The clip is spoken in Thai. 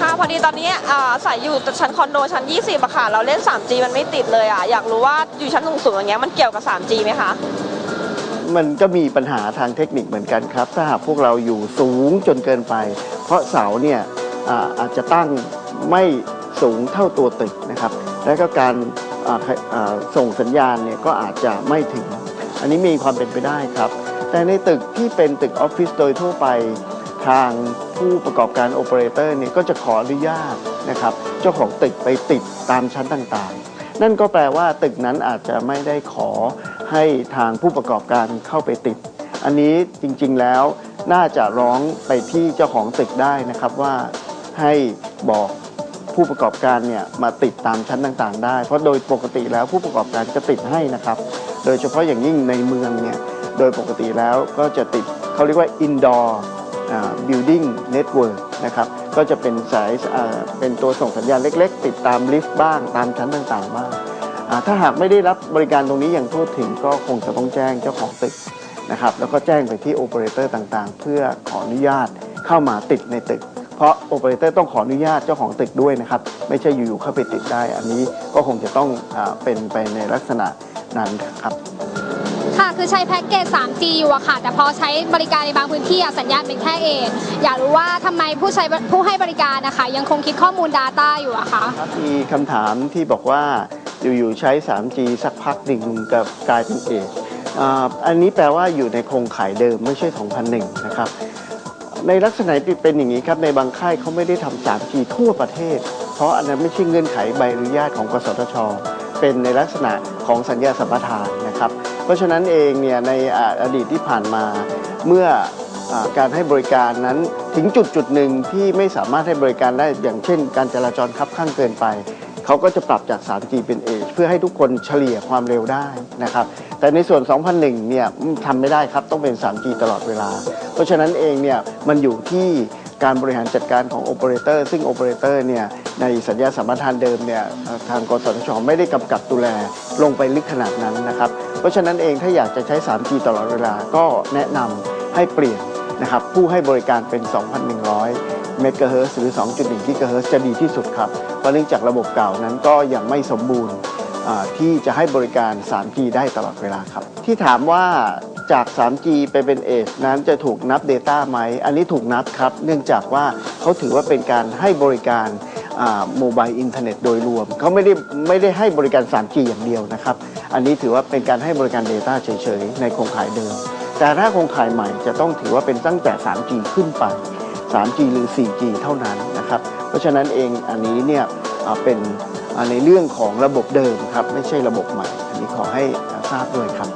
ค่ะพอดีตอนนี้ใส่อยู่ชั้นคอนโดชั้น 20อะค่ะ เราเล่น 3G มันไม่ติดเลยอะอยากรู้ว่าอยู่ชั้นสูงๆอย่างเงี้ยมันเกี่ยวกับ 3G ไหมคะ มันก็มีปัญหาทางเทคนิคเหมือนกันครับ ถ้าหากพวกเราอยู่สูงจนเกินไป เพราะเสาเนี่ยอาอาจจะตั้งไม่สูงเท่าตัวตึกนะครับ และก็การส่งสัญญาณเนี่ยก็อาจจะไม่ถึง อันนี้มีความเป็นไปได้ครับ แต่ในตึกที่เป็นตึกออฟฟิศโดยทั่วไป ทางผู้ประกอบการโอเปอเรเตอร์เนี่ยก็จะขออนุญาตนะครับเจ้าของตึกไปติดตามชั้นต่างๆ นั่นก็แปลว่าตึกนั้นอาจจะไม่ได้ขอให้ทางผู้ประกอบการเข้าไปติด อันนี้จริงๆแล้วน่าจะร้องไปที่เจ้าของตึกได้นะครับว่าให้บอกผู้ประกอบการเนี่ยมาติดตามชั้นต่างๆ ได้ เพราะโดยปกติแล้วผู้ประกอบการจะติดให้นะครับ โดยเฉพาะอย่างยิ่งในเมืองเนี่ยโดยปกติแล้วก็จะติดเขาเรียกว่า indoor อ่า building network นะครับก็จะเป็นสายเป็นตัวส่งสัญญาณเล็ก ๆ ติดตามลิฟต์บ้างตามชั้นต่างๆ บ้าง ถ้าหากไม่ได้รับบริการตรงนี้อย่างทั่วถึงก็คงจะต้องแจ้งเจ้าของตึกนะครับแล้วก็แจ้งไปที่โอเปอเรเตอร์ต่างๆ เพื่อขออนุญาตเข้ามาติดในตึก เพราะโอเปอเรเตอร์ต้องขออนุญาตเจ้าของตึกด้วยนะครับ ไม่ใช่อยู่ๆเข้าไปติดได้ อันนี้ก็คงจะต้องอเป็นไปในลักษณะนั้นครับ ค่ะ คือใช้แพ็กเกจ 3G อยู่อะค่ะ แต่พอใช้บริการในบางพื้นที่อะสัญญาณเป็นแค่เออยากรู้ว่าทำไมผู้ใช้ผู้ให้บริการนะคะ ยังคงคิดข้อมูล Data อยู่อะคะมีคำถามที่บอกว่าอยู่ๆใช้ 3G สักพักหนึ่งกับกลายเป็นเอชอันนี้แปลว่าอยู่ในโครงข่ายเดิมไม่ใช่ 2001 นะครับ ในลักษณะเป็นอย่างนี้ครับ ในบางค่ายเขาไม่ได้ทำ 3G ทั่วประเทศ เพราะอันนั้นไม่ใช่เงื่อนไขใบอนุญาตของกสทช เป็นในลักษณะของสัญญาสัมปทาน นะครับ เพราะฉะนั้นเองเนี่ยในอดีตที่ผ่านมาเมื่อการให้บริการนั้นถึงจุดจุดหนึ่งที่ไม่สามารถให้บริการได้อย่างเช่น การจราจรคับข้างเกินไป เขาก็จะปรับจาก 3G เป็น Edge เพื่อให้ทุกคนเฉลี่ยความเร็วได้นะครับแต่ในส่วน 2001 เนี่ยทำไม่ได้ครับต้องเป็น 3G ตลอดเวลา เพราะฉะนั้นเองเนี่ยมันอยู่ที่การบริหารจัดการของโอเปอเรเตอร์ซึ่งโอเปอเรเตอร์เนี่ย ในสัญญาสัมปทานเดิมเนี่ยทางกสทชไม่ได้กำกับดูแลลงไปลึกขนาดนั้นนะครับ เพราะฉะนั้นเองถ้าอยากจะใช้ 3G ตลอดเวลาก็แนะนำให้เปลี่ยนนะครับผู้ให้บริการเป็น 2,100 เมกะเฮิร์หรือ 2.1 กิกะเฮิร์จะดีที่สุดครับ เพราะเนื่องจากระบบเก่านั้นก็ยังไม่สมบูรณ์ที่จะให้บริการ 3G ได้ตลอดเวลาครับ ที่ถามว่าจาก 3G ไปเป็น Edge นั้นจะถูกนับ Data ไหม อันนี้ถูกนับครับ เนื่องจากว่าเขาถือว่าเป็นการให้บริการ โมบายอินเทอร์เน็ตโดยรวม เขาไม่ได้ไม่ได้ให้บริการ 3G อย่างเดียวนะครับ อันนี้ถือว่าเป็นการให้บริการ Data เฉยๆ ในโครงข่ายเดิม แต่ถ้าโครงข่ายใหม่จะต้องถือว่าเป็นตั้งแต่ 3G ขึ้นไป 3G หรือ 4G เท่านั้นนะครับ เพราะฉะนั้นเองอันนี้เนี่ยเป็นในเรื่องของระบบเดิมครับ ไม่ใช่ระบบใหม่ อันนี้ขอให้ทราบด้วยครับ